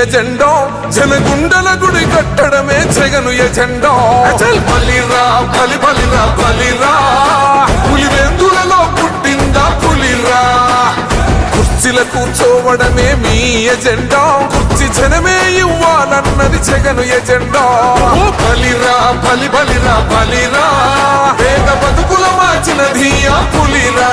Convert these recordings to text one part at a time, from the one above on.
ఎజెండో జనగుండల గుడి కట్టడమే జగను ఎజెండో అచల్ బలిరా బలి బలిరా. బలిరా పులివెందులలో పుట్టిందా పులిరా? కుర్చీల కూర్చోవడమే మీ ఎజెండా కుర్చీ జనమే ఇవ్వాలన్నది జగను ఎజెండా బలిరా బలి బలిరా. బలిరా వేద బతుకుల మార్చినది ఆ పులిరా.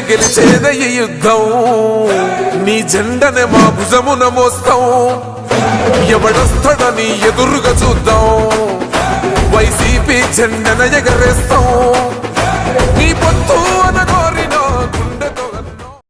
గెలిచేదే ఈ యుద్ధం. నీ జెండనే మా భుజమున మోస్తాం. ఎవడొస్తాడని ఎదురుగా చూద్దాం. వైసీపీ జెండన ఎగరేస్తాం. నీ పొత్తు